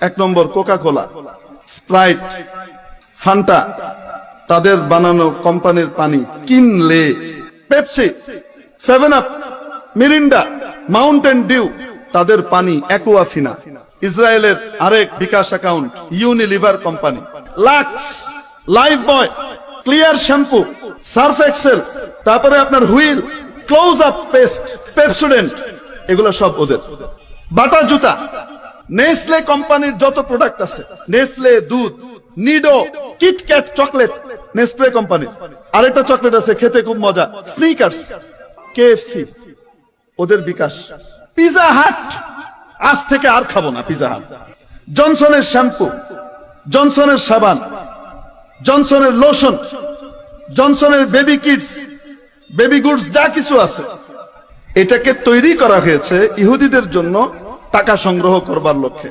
এক নম্বর Coca Cola Sprite, Fanta, তাদের বানানো কোম্পানির পানি। কিনলে Pepsi seven up Mirinda, Mountain Dew, তাদের পানি অ্যাকুয়াফিনা ইসরায়েলের আরেক bKash account, Unilever company. Lux Lifebuoy, Clear shampoo, Surf Excel, তারপরে আপনার Wheel, close up paste, Pepsodent, এগুলো সব ওদের। বাটা জুতা নেসলে কোম্পানির যত প্রোডাক্ট আছে, নেসলে, দুধ, Nido KitKat chocolate Nespray company আরেকটা চকলেট আছে, খেতে খুব মজা স্নিকার্স কেএফসি ওদের বিকাশ। পিজা হাট আজ থেকে আর খাব না পিজা হাট জনসনের শ্যাম্পু জনসনের সাবান জনসনের লোশন জনসনের বেবি কিডস বেবি গুডস যা কিছু আছে। এটাকে তৈরি করা হয়েছে ইহুদিদের জন্য টাকা সংগ্রহ করবার লক্ষ্যে